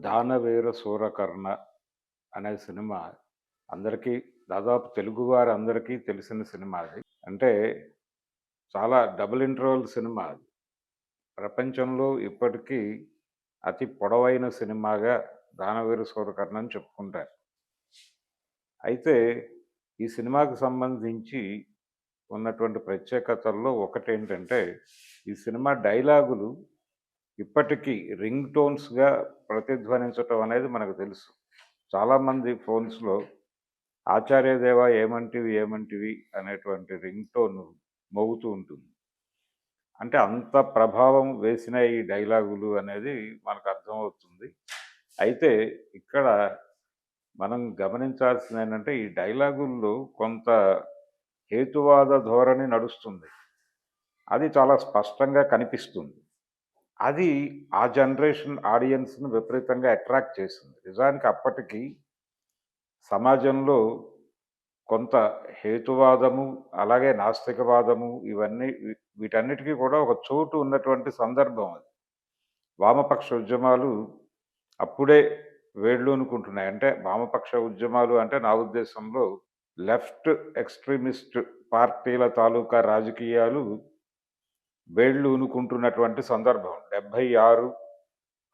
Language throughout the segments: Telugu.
దానవీర సూరకర్ణ అనే సినిమా. అందరికీ దాదాపు తెలుగువారు అందరికీ తెలిసిన సినిమా అది. అంటే చాలా డబుల్ ఇంటర్వల్ సినిమా అది. ప్రపంచంలో ఇప్పటికీ అతి పొడవైన సినిమాగా దానవీర సూరకర్ణ అని చెప్పుకుంటారు. అయితే ఈ సినిమాకు సంబంధించి ఉన్నటువంటి ప్రత్యేకతల్లో ఒకటేంటంటే ఈ సినిమా డైలాగులు ఇప్పటికీ రింగ్ టోన్స్గా ప్రతిధ్వనించటం అనేది మనకు తెలుసు. చాలామంది ఫోన్స్లో ఆచార్యదేవ ఏమంటివి ఏమంటివి అనేటువంటి రింగ్ టోన్ మోగుతూ ఉంటుంది. అంటే అంత ప్రభావం వేసిన ఈ డైలాగులు అనేది మనకు అర్థమవుతుంది. అయితే ఇక్కడ మనం గమనించాల్సింది ఏంటంటే ఈ డైలాగుల్లో కొంత హేతువాద ధోరణి నడుస్తుంది. అది చాలా స్పష్టంగా కనిపిస్తుంది. అది ఆ జనరేషన్ ఆడియన్స్ను విపరీతంగా అట్రాక్ట్ చేసింది. నిజానికి అప్పటికి సమాజంలో కొంత హేతువాదము అలాగే నాస్తికవాదము ఇవన్నీ వీటన్నిటికీ కూడా ఒక చోటు ఉన్నటువంటి సందర్భం అది. వామపక్ష ఉద్యమాలు అప్పుడే వేళ్ళూనుకుంటున్నాయి. అంటే వామపక్ష ఉద్యమాలు అంటే నా ఉద్దేశంలో లెఫ్ట్ ఎక్స్ట్రీమిస్ట్ పార్టీల తాలూకా రాజకీయాలు వేళ్ళు ఊనుకుంటున్నటువంటి సందర్భం. డెబ్భై ఆరు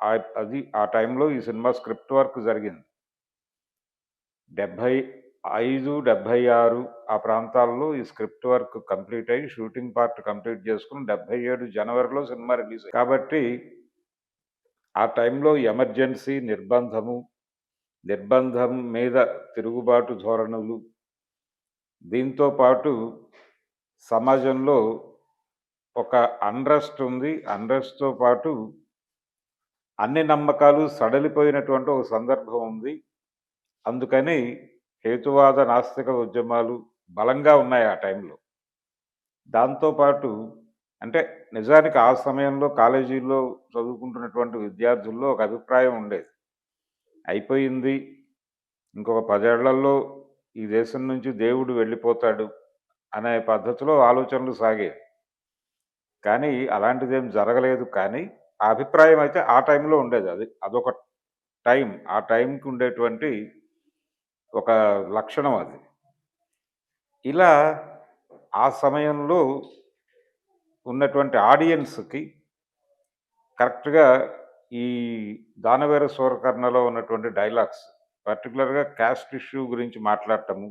అది ఆ టైంలో ఈ సినిమా స్క్రిప్ట్ వర్క్ జరిగింది. డెబ్భై ఐదు డెబ్భై ఆరు ఆ ప్రాంతాల్లో ఈ స్క్రిప్ట్ వర్క్ కంప్లీట్ అయ్యి షూటింగ్ పార్ట్ కంప్లీట్ చేసుకుని డెబ్భై ఏడు జనవరిలో సినిమా రిలీజ్ కాబట్టి ఆ టైంలో ఎమర్జెన్సీ నిర్బంధము నిర్బంధం మీద తిరుగుబాటు ధోరణులు దీంతో పాటు సమాజంలో ఒక అన్రెస్ట్ ఉంది. అన్రెస్ట్తో పాటు అన్ని నమ్మకాలు సడలిపోయినటువంటి ఒక సందర్భం ఉంది. అందుకని హేతువాద నాస్తిక ఉద్యమాలు బలంగా ఉన్నాయి ఆ టైంలో. దాంతోపాటు అంటే నిజానికి ఆ సమయంలో కాలేజీల్లో చదువుకుంటున్నటువంటి విద్యార్థుల్లో ఒక అభిప్రాయం ఉండేది. అయిపోయింది. ఇంకొక పదేళ్ళలో ఈ దేశం నుంచి దేవుడు వెళ్ళిపోతాడు అనే పద్ధతిలో ఆలోచనలు సాగేవి కానీ అలాంటిదేం జరగలేదు. కానీ ఆ అభిప్రాయం అయితే ఆ టైంలో ఉండేది అది. అదొక టైం. ఆ టైంకి ఉండేటువంటి ఒక లక్షణం అది. ఇలా ఆ సమయంలో ఉన్నటువంటి ఆడియన్స్కి కరెక్ట్గా ఈ దానవేర సూరకర్ణలో ఉన్నటువంటి డైలాగ్స్ పర్టికులర్గా క్యాస్ట్ ఇష్యూ గురించి మాట్లాడటము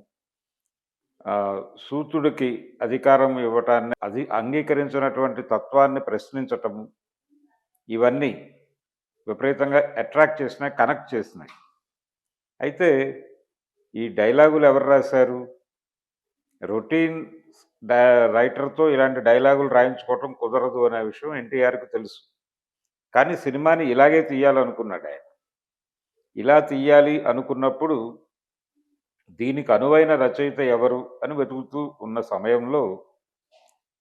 సూతుడికి అధికారం ఇవ్వటాన్ని అది అంగీకరించినటువంటి తత్వాన్ని ప్రశ్నించటము ఇవన్నీ విపరీతంగా అట్రాక్ట్ చేసినాయి కనెక్ట్ చేసినాయి. అయితే ఈ డైలాగులు ఎవరు రాశారు? రొటీన్ రైటర్తో ఇలాంటి డైలాగులు రాయించుకోవటం కుదరదు అనే విషయం ఎన్టీఆర్కి తెలుసు. కానీ సినిమాని ఇలాగే తీయాలనుకున్నాడు ఆయన. ఇలా తీయాలి అనుకున్నప్పుడు దీనికి అనువైన రచయిత ఎవరు అని వెతుకుతూ ఉన్న సమయంలో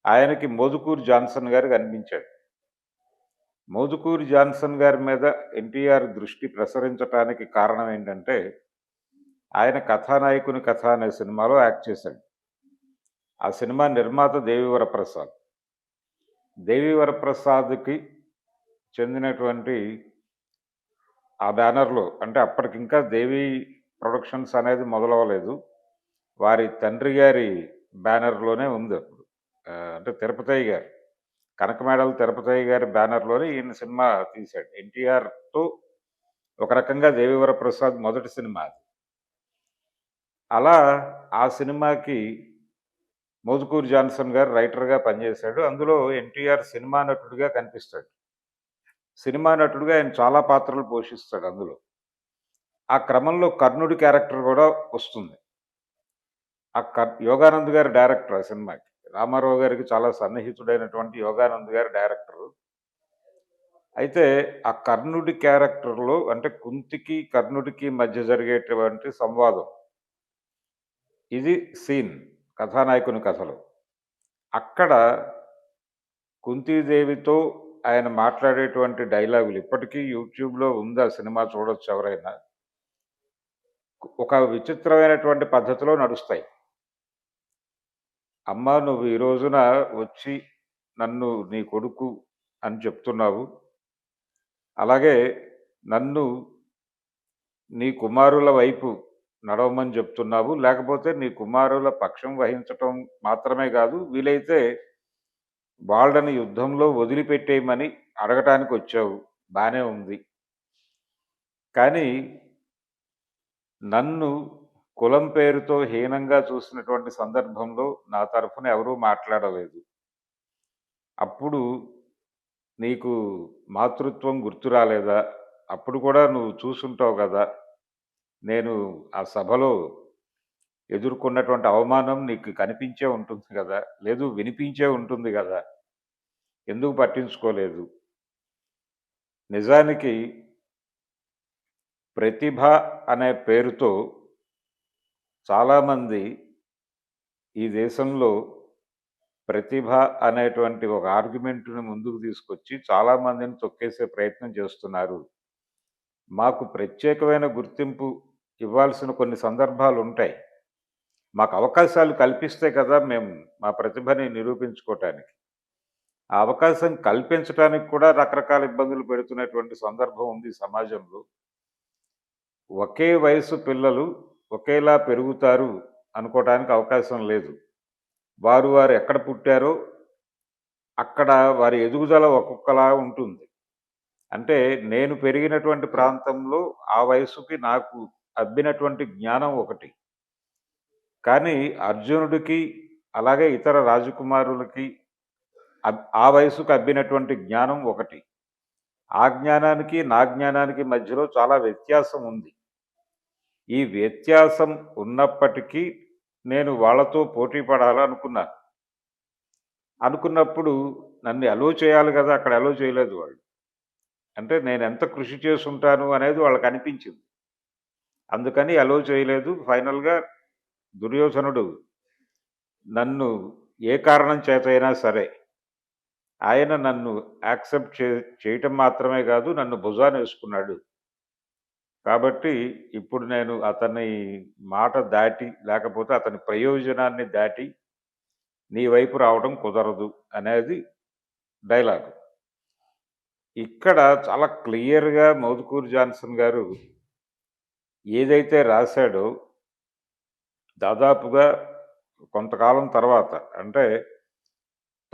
ఆయనకి మోదుకూరు జాన్సన్ గారు కనిపించాడు. మోదుకూరు జాన్సన్ గారి మీద ఎన్టీఆర్ దృష్టి ప్రసరించటానికి కారణం ఏంటంటే ఆయన కథానాయకుని కథ అనే సినిమాలో యాక్ట్ చేశాడు. ఆ సినిమా నిర్మాత దేవివరప్రసాద్. దేవివరప్రసాద్కి చెందినటువంటి ఆ బ్యానర్లో అంటే అప్పటికి ఇంకా దేవి ప్రొడక్షన్స్ అనేది మొదలవ్వలేదు. వారి తండ్రి గారి బ్యానర్లోనే ఉంది అప్పుడు. అంటే తిరుపతయ్య గారు కనకమేడల తిరుపతయ్య గారి బ్యానర్లోనే ఈయన సినిమా తీశాడు. ఎన్టీఆర్తో ఒక రకంగా దేవివర ప్రసాద్ మొదటి సినిమా అది. అలా ఆ సినిమాకి మోదుకూరి జాన్సన్ గారు రైటర్గా పనిచేశాడు. అందులో ఎన్టీఆర్ సినిమా నటుడిగా కనిపిస్తాడు. సినిమా నటుడిగా ఆయన చాలా పాత్రలు పోషిస్తాడు అందులో. ఆ క్రమంలో కర్ణుడి క్యారెక్టర్ కూడా వస్తుంది. ఆ కర్ యోగానంద్ గారి డైరెక్టర్ ఆ సినిమాకి. రామారావు గారికి చాలా సన్నిహితుడైనటువంటి యోగానంద్ గారి డైరెక్టర్. అయితే ఆ కర్ణుడి క్యారెక్టర్లో అంటే కుంతికి కర్ణుడికి మధ్య జరిగేటువంటి సంవాదం. ఇది సీన్ కథానాయకుని కథలు. అక్కడ కుంతీదేవితో ఆయన మాట్లాడేటువంటి డైలాగులు ఇప్పటికీ యూట్యూబ్లో ఉంది ఆ సినిమా చూడొచ్చు ఎవరైనా? ఒక విచిత్రమైనటువంటి పద్ధతిలో నడుస్తాయి. అమ్మ నువ్వు ఈ రోజున వచ్చి నన్ను నీ కొడుకు అని చెప్తున్నావు. అలాగే నన్ను నీ కుమారుల వైపు నడవమని చెప్తున్నావు. లేకపోతే నీ కుమారుల పక్షం వహించటం మాత్రమే కాదు వీలైతే వాళ్ళని యుద్ధంలో వదిలిపెట్టేయమని అడగటానికి వచ్చావు. బాగానే ఉంది. కానీ నన్ను కులం పేరుతో హీనంగా చూసినటువంటి సందర్భంలో నా తరఫున ఎవరూ మాట్లాడలేదు. అప్పుడు నీకు మాతృత్వం గుర్తు రాలేదా? అప్పుడు కూడా నువ్వు చూసుంటావు కదా. నేను ఆ సభలో ఎదుర్కొన్నటువంటి అవమానం నీకు కనిపించే ఉంటుంది కదా. లేదు వినిపించే ఉంటుంది కదా. ఎందుకు పట్టించుకోలేదు? నిజానికి ప్రతిభ అనే పేరుతో చాలామంది ఈ దేశంలో ప్రతిభ అనేటువంటి ఒక ఆర్గ్యుమెంట్ని ముందుకు తీసుకొచ్చి చాలామందిని తొక్కేసే ప్రయత్నం చేస్తున్నారు. మాకు ప్రత్యేకమైన గుర్తింపు ఇవ్వాల్సిన కొన్ని సందర్భాలు ఉంటాయి. మాకు అవకాశాలు కల్పిస్తే కదా మేము మా ప్రతిభని నిరూపించుకోవటానికి ఆ అవకాశం కల్పించడానికి కూడా రకరకాల ఇబ్బందులు పెడుతున్నటువంటి సందర్భం ఉంది సమాజంలో. ఒకే వయసు పిల్లలు ఒకేలా పెరుగుతారు అనుకోవడానికి అవకాశం లేదు. వారు వారు ఎక్కడ పుట్టారో అక్కడ వారి ఎదుగుదల ఒక్కొక్కలా ఉంటుంది. అంటే నేను పెరిగినటువంటి ప్రాంతంలో ఆ వయసుకి నాకు అబ్బినటువంటి జ్ఞానం ఒకటి. కానీ అర్జునుడికి అలాగే ఇతర రాజకుమారులకి ఆ వయసుకు అబ్బినటువంటి జ్ఞానం ఒకటి. ఆ జ్ఞానానికి నా జ్ఞానానికి మధ్యలో చాలా వ్యత్యాసం ఉంది. ఈ వ్యత్యాసం ఉన్నప్పటికీ నేను వాళ్ళతో పోటీ పడాలనుకున్నాను. అనుకున్నప్పుడు నన్ను అలో చేయాలి కదా అక్కడ అలో చేయలేదు వాళ్ళు. అంటే నేను ఎంత కృషి చేసుంటాను అనేది వాళ్ళకి అనిపించింది. అందుకని అలో చేయలేదు. ఫైనల్గా దుర్యోధనుడు నన్ను ఏ కారణం చేతైనా సరే ఆయన నన్ను యాక్సెప్ట్ చే చేయటం మాత్రమే కాదు నన్ను భుజాన్ని వేసుకున్నాడు. కాబట్టి ఇప్పుడు నేను అతని మాట దాటి లేకపోతే అతని ప్రయోజనాన్ని దాటి నీ వైపు రావడం కుదరదు అనేది డైలాగ్. ఇక్కడ చాలా క్లియర్గా మౌదుకూరు జాన్సన్ గారు ఏదైతే రాశాడో దాదాపుగా కొంతకాలం తర్వాత అంటే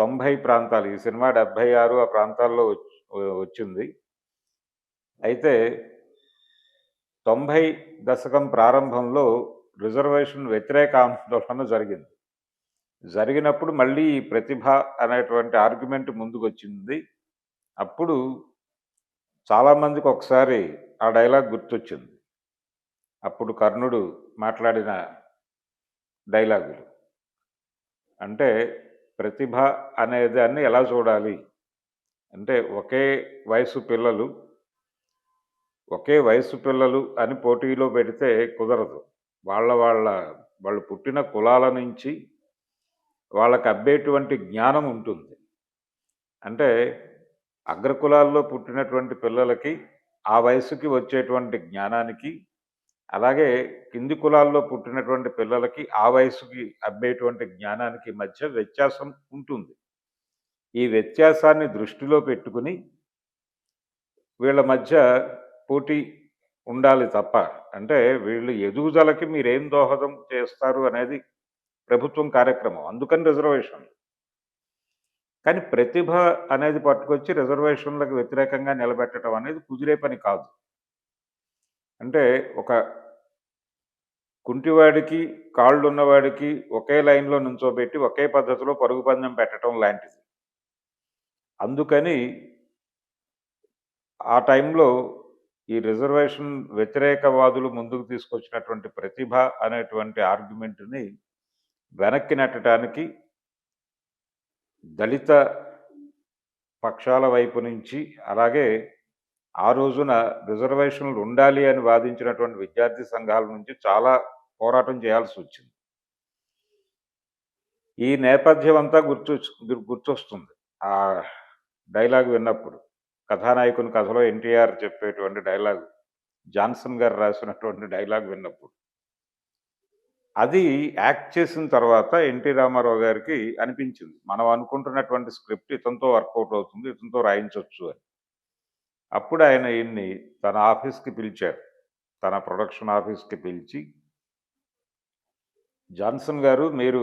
తొంభై ప్రాంతాలు ఈ సినిమా డెబ్భై ఆరు ఆ ప్రాంతాల్లో వచ్చింది. అయితే తొంభై దశకం ప్రారంభంలో రిజర్వేషన్ వ్యతిరేక ఆందోళన జరిగింది. జరిగినప్పుడు మళ్ళీ ఈ ప్రతిభ అనేటువంటి ఆర్గ్యుమెంట్ ముందుకు వచ్చింది అప్పుడు చాలామందికి ఒకసారి ఆ డైలాగ్ గుర్తొచ్చింది. అప్పుడు కర్ణుడు మాట్లాడిన డైలాగులు. అంటే ప్రతిభ అనే దాన్ని ఎలా చూడాలి? అంటే ఒకే వయసు పిల్లలు ఒకే వయసు పిల్లలు అని పోటీలో పెడితే కుదరదు. వాళ్ళ వాళ్ళ వాళ్ళు పుట్టిన కులాల నుంచి వాళ్ళకి అబ్బేటువంటి జ్ఞానం ఉంటుంది. అంటే అగ్రకులాల్లో పుట్టినటువంటి పిల్లలకి ఆ వయసుకి వచ్చేటువంటి జ్ఞానానికి అలాగే కింది కులాల్లో పుట్టినటువంటి పిల్లలకి ఆ వయసుకి అబ్బేటువంటి జ్ఞానానికి మధ్య వ్యత్యాసం ఉంటుంది. ఈ వ్యత్యాసాన్ని దృష్టిలో పెట్టుకుని వీళ్ళ మధ్య పోటీ ఉండాలి తప్ప అంటే వీళ్ళు ఎదుగుదలకి మీరేం దోహదం చేస్తారు అనేది ప్రభుత్వం కార్యక్రమం అందుకని రిజర్వేషన్ కానీ ప్రతిభ అనేది పట్టుకొచ్చి రిజర్వేషన్లకు వ్యతిరేకంగా నిలబెట్టడం అనేది కుదిరే పని కాదు. అంటే ఒక కుంటివాడికి కాళ్ళు ఉన్నవాడికి ఒకే లైన్లో నుంచోబెట్టి ఒకే పద్ధతిలో పరుగు పందెం పెట్టడం లాంటిది. అందుకని ఆ టైంలో ఈ రిజర్వేషన్ వ్యతిరేకవాదులు ముందుకు తీసుకొచ్చినటువంటి ప్రతిభ అనేటువంటి ఆర్గ్యుమెంట్ని వెనక్కి నెట్టడానికి దళిత పక్షాల వైపు నుంచి అలాగే ఆ రోజున రిజర్వేషన్లు ఉండాలి అని వాదించినటువంటి విద్యార్థి సంఘాల నుంచి చాలా పోరాటం చేయాల్సి వచ్చింది. ఈ నేపథ్యం అంతా గుర్తు గుర్తొస్తుంది. ఆ డైలాగ్ విన్నప్పుడు కథానాయకుని కథలో ఎన్టీఆర్ చెప్పేటువంటి డైలాగ్ జాన్సన్ గారు రాసినటువంటి డైలాగ్ విన్నప్పుడు. అది యాక్ట్ చేసిన తర్వాత ఎన్టీ రామారావు గారికి అనిపించింది. మనం అనుకుంటున్నటువంటి స్క్రిప్ట్ ఇతనితో వర్కౌట్ అవుతుంది ఇతనితో రాయించవచ్చు అని. అప్పుడు ఆయన ఈయన్ని తన ఆఫీస్కి పిలిచారు తన ప్రొడక్షన్ ఆఫీస్‌కి పిలిచి జాన్సన్ గారు మీరు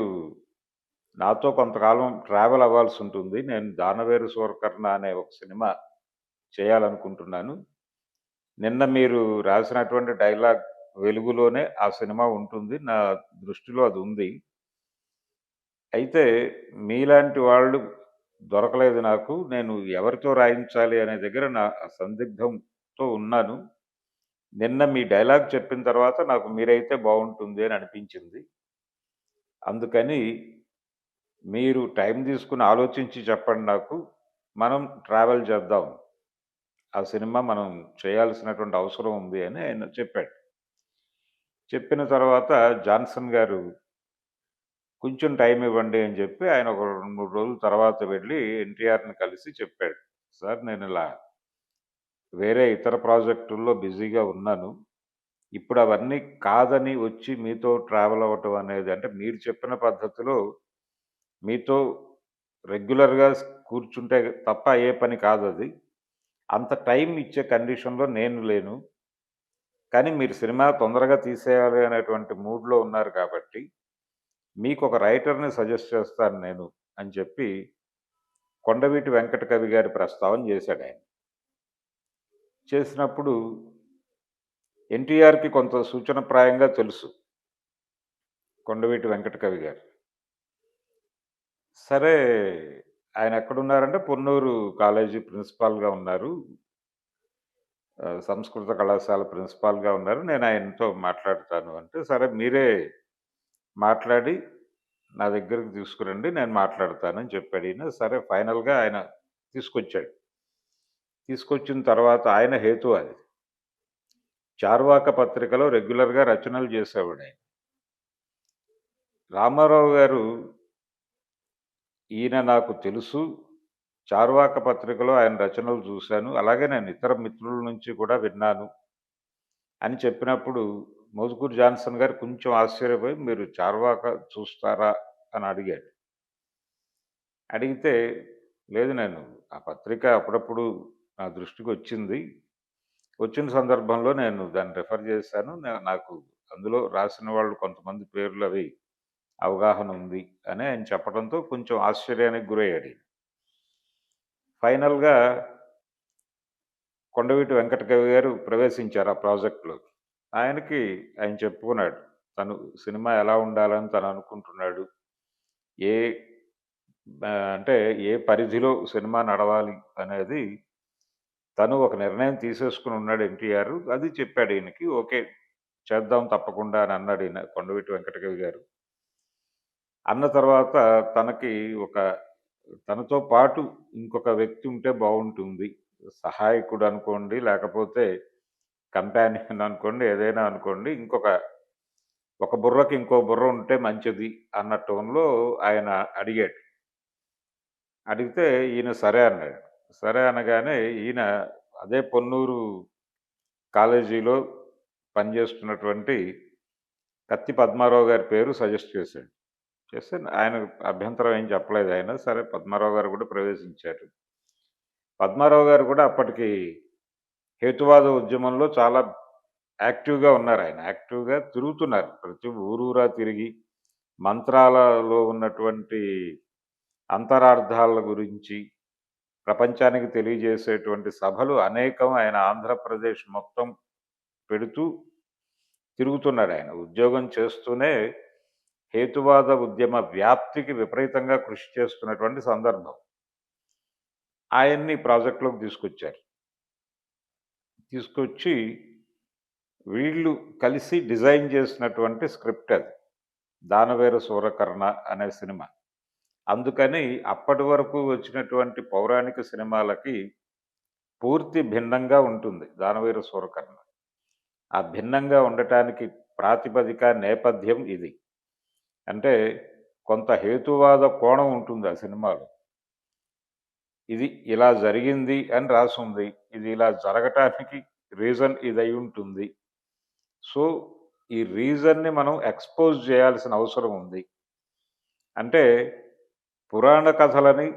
నాతో కొంతకాలం ట్రావెల్ అవ్వాల్సి ఉంటుంది. నేను 'దానవేరు సూరకర్ణ' అనే ఒక సినిమా చేయాలనుకుంటున్నాను. నిన్న మీరు రాసినటువంటి డైలాగ్ వెలుగులోనే ఆ సినిమా ఉంటుంది. నా దృష్టిలో అది ఉంది. అయితే మీలాంటి వాళ్ళు దొరకలేదు నాకు. నేను ఎవరితో రాయించాలి అనే దగ్గర నా సందిగ్ధంతో ఉన్నాను. నిన్న మీ డైలాగ్ చెప్పిన తర్వాత నాకు మీరైతే బాగుంటుంది అని అనిపించింది. అందుకని మీరు టైం తీసుకుని ఆలోచించి చెప్పండి నాకు. మనం ట్రావెల్ చేద్దాం. ఆ సినిమా మనం చేయాల్సినటువంటి అవసరం ఉంది అని ఆయన చెప్పాడు. చెప్పిన తర్వాత జాన్సన్ గారు కొంచెం టైం ఇవ్వండి అని చెప్పి ఆయన ఒక 2, 3 రోజుల తర్వాత వెళ్ళి ఎన్టీఆర్‌ని కలిసి చెప్పాడు. సార్ నేను ఇలా వేరే ఇతర ప్రాజెక్టుల్లో బిజీగా ఉన్నాను. ఇప్పుడు అవన్నీ కాదని వచ్చి మీతో ట్రావెల్ అవ్వటం అనేది అంటే మీరు చెప్పిన పద్ధతిలో మీతో రెగ్యులర్‌గా కూర్చుంటే తప్ప అయ్యే పని కాదు అది అంత టైం ఇచ్చే కండిషన్‌లో నేను లేను. కానీ మీరు సినిమా తొందరగా తీసేయాలి అనేటువంటి మూడ్‌లో ఉన్నారు కాబట్టి మీకు ఒక రైటర్‌ని సజెస్ట్ చేస్తాను నేను అని చెప్పి కొండవీటి వెంకట కవి గారి ప్రస్తావన చేశాడాయన. చేసినప్పుడు ఎన్టీఆర్‌కి కొంత సూచనప్రాయంగా తెలుసు. కొండవీటి వెంకట కవి గారు. సరే ఆయన ఎక్కడున్నారంటే పొన్నూరు కాలేజీ ప్రిన్సిపాల్‌గా ఉన్నారు. సంస్కృత కళాశాల ప్రిన్సిపాల్‌గా ఉన్నారు. నేను ఆయనతో మాట్లాడతాను అంటే, సరే మీరే మాట్లాడి నా దగ్గరికి తీసుకురండి. నేను మాట్లాడతానని చెప్పాడీయన. సరే ఫైనల్‌గా ఆయన తీసుకొచ్చాడు. తీసుకొచ్చిన తర్వాత ఆయన హేతు అది చార్వాక పత్రికలో రెగ్యులర్‌గా రచనలు చేసేవాడాయన. రామారావు గారు ఈయన నాకు తెలుసు. చార్వాక పత్రికలో ఆయన రచనలు చూశాను. అలాగే నేను ఇతర మిత్రుల నుంచి కూడా విన్నాను. అని చెప్పినప్పుడు మోజ్గూర్ జాన్సన్ గారు కొంచెం ఆశ్చర్యపోయి మీరు చార్వాక చూస్తారా అని అడిగాడు. అడిగితే లేదు నేను ఆ పత్రిక అప్పుడప్పుడు నా దృష్టికి వచ్చింది వచ్చిన సందర్భంలో నేను దాన్ని రిఫర్ చేశాను. నా నాకు అందులో రాసిన వాళ్ళు కొంతమంది పేర్లు అవి అవగాహన ఉంది అని ఆయన చెప్పడంతో కొంచెం ఆశ్చర్యానికి గురయ్యాడు ఫైనల్‌గా కొండవీటి వెంకట కవి గారు ప్రవేశించారు ఆ ప్రాజెక్టులోకి ఆయనకి ఆయన చెప్పుకున్నాడు. తను సినిమా ఎలా ఉండాలని తను అనుకుంటున్నాడు. ఏ ఆహ్, అంటే ఏ పరిధిలో సినిమా నడవాలి అనేది తను ఒక నిర్ణయం తీసేసుకొని ఉన్నాడు ఎన్టీఆర్. అది చెప్పాడు ఈయనకి. ఓకే. చేద్దాం తప్పకుండా అని అన్నాడు ఈయన కొండవీటి వెంకటకవి గారు. అన్న తర్వాత తనకి ఒక తనతో పాటు ఇంకొక వ్యక్తి ఉంటే బావుంటుంది. సహాయకుడు అనుకోండి, లేకపోతే కంపానియన్ అనుకోండి, ఏదైనా అనుకోండి. ఇంకొక ఒక బుర్రకి ఇంకో బుర్ర ఉంటే మంచిది అన్న టోన్‌లో ఆయన అడిగాడు. అడిగితే ఈయన సరే అన్నాడు. సరే అనగానే ఈయన అదే పొన్నూరు కాలేజీలో పనిచేస్తున్నటువంటి కత్తి పద్మారావు గారి పేరు సజెస్ట్ చేశాడు. చేస్తే ఆయన అభ్యంతరం ఏం చెప్పలేదు ఆయన. సరే పద్మారావు గారు కూడా ప్రవేశించారు. పద్మారావు గారు కూడా అప్పటికి హేతువాద ఉద్యమంలో చాలా యాక్టివ్‌గా ఉన్నారు ఆయన యాక్టివ్‌గా తిరుగుతున్నారు. ప్రతి ఊరూరా తిరిగి మంత్రాలలో ఉన్నటువంటి అంతరార్థాల గురించి ప్రపంచానికి తెలియజేసేటువంటి సభలు అనేకం ఆయన ఆంధ్రప్రదేశ్ మొత్తం పెడుతూ తిరుగుతున్నాడాయన. ఉద్యోగం చేస్తూనే హేతువాద ఉద్యమ వ్యాప్తికి విపరీతంగా కృషి చేస్తున్నటువంటి సందర్భం. ఆయన్ని ప్రాజెక్ట్‌లోకి తీసుకొచ్చారు. తీసుకొచ్చి వీళ్ళు కలిసి డిజైన్ చేసినటువంటి స్క్రిప్ట్ అది. 'దానవేరు సూరకర్ణ' అనే సినిమా. అందుకని అప్పటి వరకు వచ్చినటువంటి పౌరాణిక సినిమాలకి పూర్తి భిన్నంగా ఉంటుంది దానవీర సూరకర్ణ'. ఆ భిన్నంగా ఉండటానికి ప్రాతిపదిక, నేపథ్యం ఇది. అంటే కొంత హేతువాద కోణం ఉంటుంది ఆ సినిమాలో. ఇది ఇలా జరిగింది అని రాసుంది. ఇది ఇలా జరగటానికి రీజన్ ఇదయ్యుంటుంది. సో, ఈ రీజన్‌ని మనం ఎక్స్‌పోజ్ చేయాల్సిన అవసరం ఉంది. అంటే పురాణ కథలని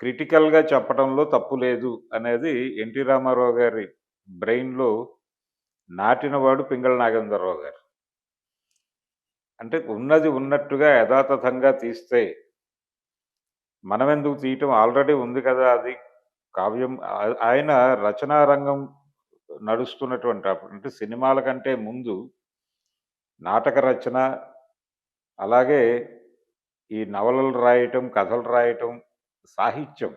క్రిటికల్‌గా చెప్పడంలో తప్పు లేదు అనేది ఎన్టీ రామారావు గారి బ్రెయిన్‌లో నాటినవాడు పింగళ నాగేంద్రరావు గారు అంటే ఉన్నది ఉన్నట్టుగా యథాతథంగా తీస్తే మనం ఎందుకు తీయటం? ఆల్రెడీ ఉంది కదా అది కావ్యం. ఆయన రచనా రంగం నడుస్తున్నటువంటి అప్పుడు అంటే సినిమాల కంటే ముందు నాటక రచన అలాగే ఈ నవలలు రాయటం కథలు రాయటం సాహిత్యం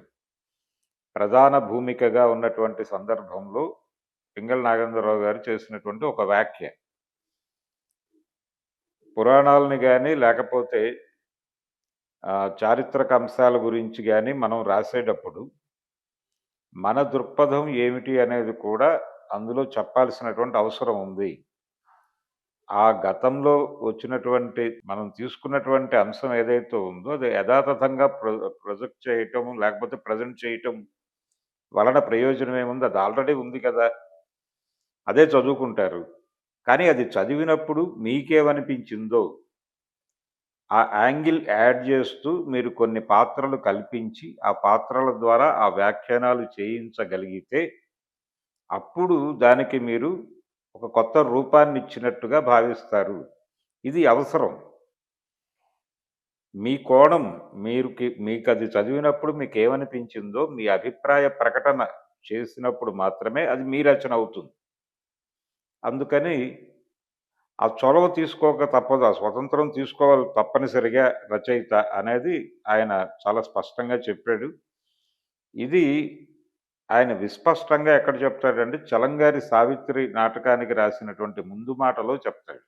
ప్రధాన భూమికగా ఉన్నటువంటి సందర్భంలో పింగళ నాగేంద్రరావు గారు చేసినటువంటి ఒక వ్యాఖ్య. పురాణాలని కానీ లేకపోతే చారిత్రక అంశాల గురించి కానీ మనం రాసేటప్పుడు మన దృక్పథం ఏమిటి అనేది కూడా అందులో చెప్పాల్సినటువంటి అవసరం ఉంది. ఆ గతంలో వచ్చినటువంటి మనం తీసుకున్నటువంటి అంశం ఏదైతే ఉందో అది యథాతథంగా ప్రొ ప్రొజెక్ట్ చేయటం లేకపోతే ప్రజెంట్ చేయటం వలన ప్రయోజనం ఏముంది? అది ఆల్రెడీ ఉంది కదా. అదే చదువుకుంటారు. కానీ అది చదివినప్పుడు మీకేమనిపించిందో ఆ యాంగిల్ యాడ్ చేస్తూ మీరు కొన్ని పాత్రలు కల్పించి ఆ పాత్రల ద్వారా ఆ వ్యాఖ్యానాలు చేయించగలిగితే అప్పుడు దానికి మీరు ఒక కొత్త రూపాన్ని ఇచ్చినట్టుగా భావిస్తారు. ఇది అవసరం. మీ కోణం మీరు మీకు అది చదివినప్పుడు మీకు ఏమనిపించిందో మీ అభిప్రాయ ప్రకటన చేసినప్పుడు మాత్రమే అది మీ రచన అవుతుంది. అందుకని ఆ చొరవ తీసుకోక తప్పదు ఆ స్వతంత్రం తీసుకోవాలి తప్పనిసరిగా రచయిత అనేది ఆయన చాలా స్పష్టంగా చెప్పాడు. ఇది ఆయన విస్పష్టంగా ఎక్కడ చెప్తాడంటే చలంగారి సావిత్రి నాటకానికి రాసినటువంటి ముందు మాటలో చెప్తాడు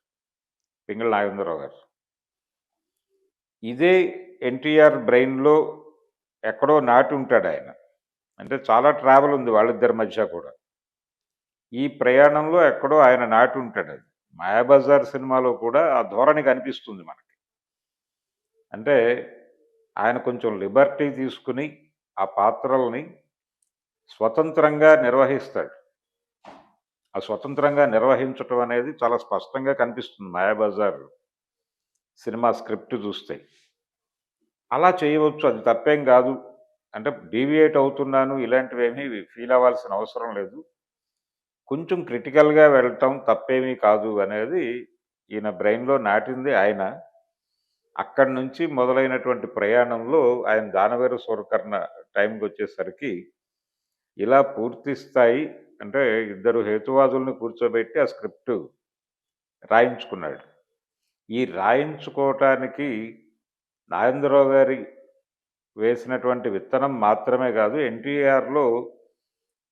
పింగళ నాగేంద్రరావు గారు. ఇదే ఎన్టీఆర్ బ్రెయిన్లో ఎక్కడో నాటి ఉంటాడు ఆయన. అంటే చాలా ట్రావెల్ ఉంది వాళ్ళిద్దరి మధ్య కూడా. ఈ ప్రయాణంలో ఎక్కడో ఆయన నాటి ఉంటాడు అది. మాయాబజార్ సినిమాలో కూడా ఆ ధోరణి కనిపిస్తుంది మనకి. అంటే ఆయన కొంచెం లిబర్టీ తీసుకుని ఆ పాత్రల్ని స్వతంత్రంగా నిర్వహిస్తాడు. ఆ స్వతంత్రంగా నిర్వహించటం అనేది చాలా స్పష్టంగా కనిపిస్తుంది మాయాబజార్ సినిమా స్క్రిప్ట్ చూస్తే. అలా చేయవచ్చు అది తప్పేం కాదు. అంటే డీవియేట్ అవుతున్నాను ఇలాంటివేమీ ఫీల్ అవ్వాల్సిన అవసరం లేదు. కొంచెం క్రిటికల్గా వెళ్ళటం తప్పేమీ కాదు అనేది ఈయన బ్రెయిన్లో నాటింది ఆయన. అక్కడి నుంచి మొదలైనటువంటి ప్రయాణంలో ఆయన దానవేరు సూరకర్ణ టైంకి వచ్చేసరికి ఇలా పూర్తి స్థాయి అంటే ఇద్దరు హేతువాదుల్ని కూర్చోబెట్టి ఆ స్క్రిప్ట్ రాయించుకున్నాడు. ఈ రాయించుకోవటానికి నాగేంద్రరావు గారి వేసినటువంటి విత్తనం మాత్రమే కాదు ఎన్టీఆర్లో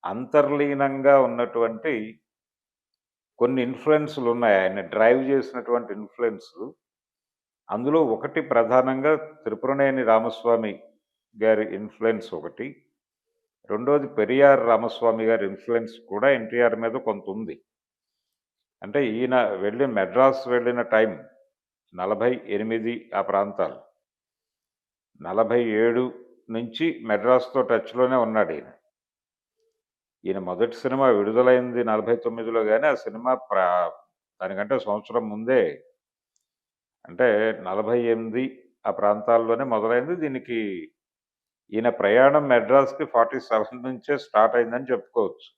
అంతర్లీనంగా ఉన్నటువంటి కొన్ని ఇన్ఫ్లుయెన్స్లు ఉన్నాయి. ఆయన డ్రైవ్ చేసినటువంటి ఇన్ఫ్లుయెన్స్లు అందులో ఒకటి ప్రధానంగా త్రిపురనేని రామస్వామి గారి ఇన్ఫ్లుయెన్స్ ఒకటి. రెండోది పెరియార్ రామస్వామి గారి ఇన్ఫ్లుయెన్స్ కూడా ఎన్టీఆర్ మీద కొంత ఉంది. అంటే ఈయన వెళ్ళి మెడ్రాస్ వెళ్ళిన టైం నలభై ఎనిమిది ఆ ప్రాంతాలు. నలభై ఏడు నుంచి మెడ్రాస్తో టచ్లోనే ఉన్నాడు ఈయన. ఈయన మొదటి సినిమా విడుదలైంది నలభై తొమ్మిదిలో కానీ ఆ సినిమా ప్రా దానికంటే సంవత్సరం ముందే. అంటే నలభై ఎనిమిది ఆ ప్రాంతాల్లోనే మొదలైంది. దీనికి ఈయన ప్రయాణం మెడ్రాస్కి ఫార్టీ సెవెన్ నుంచే స్టార్ట్ అయిందని చెప్పుకోవచ్చు.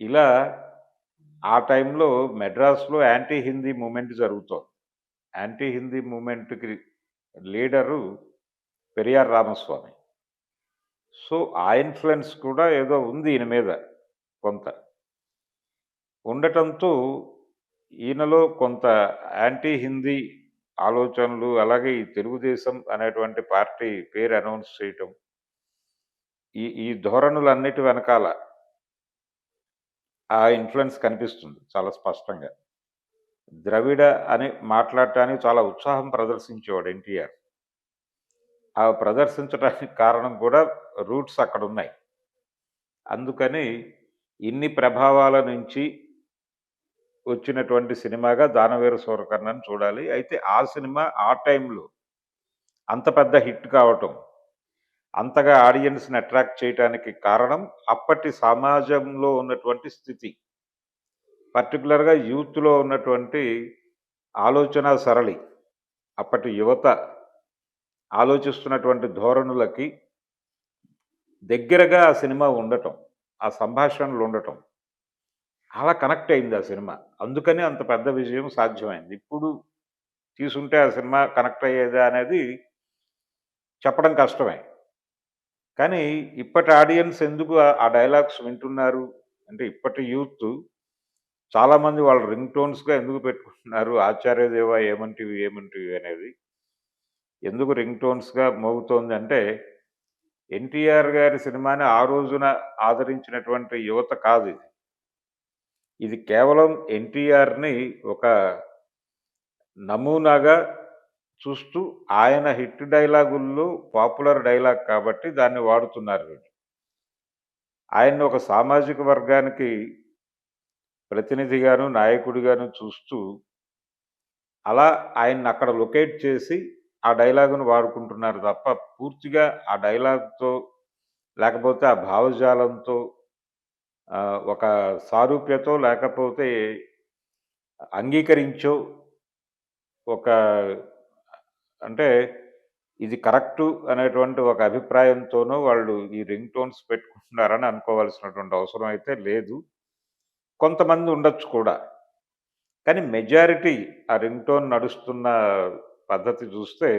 ఇలా ఆ టైంలో మెడ్రాస్లో యాంటీ హిందీ మూమెంట్ జరుగుతోంది. యాంటీ హిందీ మూమెంట్కి లీడరు పెరియార్ రామస్వామి. సో ఆ ఇన్ఫ్లుయెన్స్ కూడా ఏదో ఉంది ఈయన మీద కొంత. ఉండటంతో ఈయనలో కొంత యాంటీ హిందీ ఆలోచనలు అలాగే ఈ తెలుగుదేశం అనేటువంటి పార్టీ పేరు అనౌన్స్ చేయటం ఈ ఈ ధోరణులన్నిటి వెనకాల ఆ ఇన్ఫ్లుయెన్స్ కనిపిస్తుంది చాలా స్పష్టంగా. ద్రవిడ అని మాట్లాడటానికి చాలా ఉత్సాహం ప్రదర్శించేవాడు ఎన్టీఆర్. ఆ ప్రదర్శించడానికి కారణం కూడా రూట్స్ అక్కడ ఉన్నాయి. అందుకని ఇన్ని ప్రభావాల నుంచి వచ్చినటువంటి సినిమాగా దానవీర సూరకర్ణని చూడాలి. అయితే ఆ సినిమా ఆ టైంలో అంత పెద్ద హిట్ కావటం అంతగా ఆడియన్స్ని అట్రాక్ట్ చేయడానికి కారణం అప్పటి సమాజంలో ఉన్నటువంటి స్థితి. పర్టికులర్గా యూత్లో ఉన్నటువంటి ఆలోచన సరళి అప్పటి యువత ఆలోచిస్తున్నటువంటి ధోరణులకి దగ్గరగా ఆ సినిమా ఉండటం ఆ సంభాషణలు ఉండటం అలా కనెక్ట్ అయింది ఆ సినిమా. అందుకని అంత పెద్ద విజయం సాధ్యమైంది. ఇప్పుడు తీసుంటే ఆ సినిమా కనెక్ట్ అయ్యేదా అనేది చెప్పడం కష్టమే. కానీ ఇప్పటి ఆడియన్స్ ఎందుకు ఆ- డైలాగ్స్ వింటున్నారు అంటే ఇప్పటి యూత్ చాలామంది వాళ్ళ రింగ్ టోన్స్‌గా ఎందుకు పెట్టుకుంటున్నారు ఆచార్యదేవ ఏమంటివి ఏమంటివి' అనేది. ఎందుకు రింగ్ టోన్స్‌గా మోగుతోంది అంటే ఎన్టీఆర్ గారి సినిమాని ఆ రోజున ఆదరించినటువంటి యువత కాదు ఇది. ఇది కేవలం ఎన్టీఆర్‌ని ఒక నమూనాగా చూస్తూ ఆయన హిట్ డైలాగుల్లో పాపులర్ డైలాగ్ కాబట్టి దాన్ని వాడుతున్నారు వీళ్ళు. ఆయన్ని ఒక సామాజిక వర్గానికి ప్రతినిధిగాను, నాయకుడిగాను చూస్తూ అలా ఆయన్ని అక్కడ లొకేట్ చేసి ఆ డైలాగును వాడుకుంటున్నారు తప్ప పూర్తిగా ఆ డైలాగ్‌తో లేకపోతే ఆ భావజాలంతో ఒక సారూప్యతో లేకపోతే అంగీకరించో ఒక అంటే ఇది కరెక్టు అనేటువంటి ఒక అభిప్రాయంతోనో వాళ్ళు ఈ రింగ్ టోన్స్ పెట్టుకుంటున్నారని అనుకోవాల్సినటువంటి అవసరం అయితే లేదు. కొంతమంది ఉండొచ్చు కూడా. కానీ మెజారిటీ ఆ రింగ్ టోన్ నడుస్తున్న పద్ధతి చూస్తే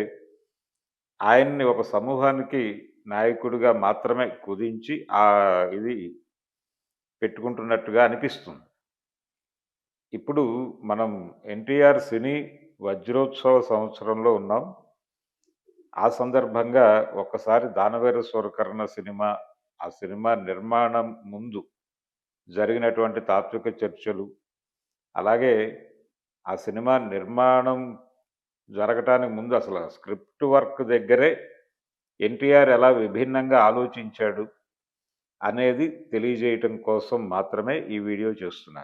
ఆయన్ని ఒక సమూహానికి నాయకుడిగా మాత్రమే కుదించి ఆ ఇది పెట్టుకుంటున్నట్టుగా అనిపిస్తుంది. ఇప్పుడు మనం ఎన్టీఆర్ సినీ వజ్రోత్సవ సంవత్సరంలో ఉన్నాం. ఆ సందర్భంగా ఒక్కసారి 'దానవేర స్వరకరణ సినిమా, ఆ సినిమా నిర్మాణం ముందు జరిగినటువంటి తాత్విక చర్చలు, అలాగే ఆ సినిమా నిర్మాణం జరగటానికి ముందు అసలు స్క్రిప్ట్ వర్క్ దగ్గరే ఎన్టీఆర్ ఎలా విభిన్నంగా ఆలోచించాడు అనేది తెలియజేయటం కోసం మాత్రమే ఈ వీడియో చేస్తున్నాను.